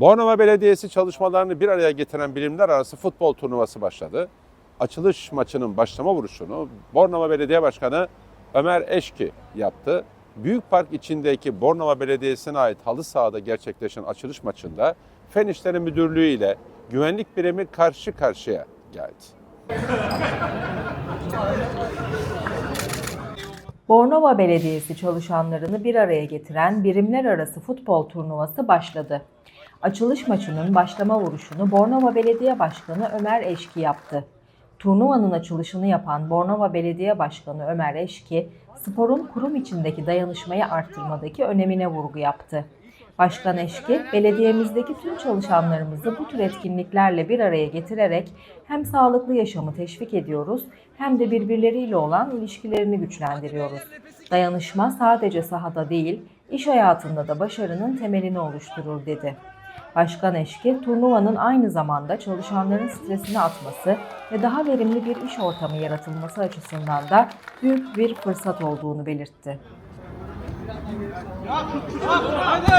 Bornova Belediyesi çalışmalarını bir araya getiren bilimler arası futbol turnuvası başladı. Açılış maçının başlama vuruşunu Bornova Belediye Başkanı Ömer Eşki yaptı. Büyük Park içindeki Bornova Belediyesi'ne ait halı sahada gerçekleşen açılış maçında Fen İşleri Müdürlüğü ile güvenlik birimi karşı karşıya geldi. Bornova Belediyesi çalışanlarını bir araya getiren birimler arası futbol turnuvası başladı. Açılış maçının başlama vuruşunu Bornova Belediye Başkanı Ömer Eşki yaptı. Turnuvanın açılışını yapan Bornova Belediye Başkanı Ömer Eşki, sporun kurum içindeki dayanışmayı arttırmadaki önemine vurgu yaptı. Başkan Eşki, belediyemizdeki tüm çalışanlarımızı bu tür etkinliklerle bir araya getirerek hem sağlıklı yaşamı teşvik ediyoruz hem de birbirleriyle olan ilişkilerini güçlendiriyoruz. Dayanışma sadece sahada değil, iş hayatında da başarının temelini oluşturur dedi. Başkan Eşki, turnuvanın aynı zamanda çalışanların stresini atması ve daha verimli bir iş ortamı yaratılması açısından da büyük bir fırsat olduğunu belirtti. Hadi.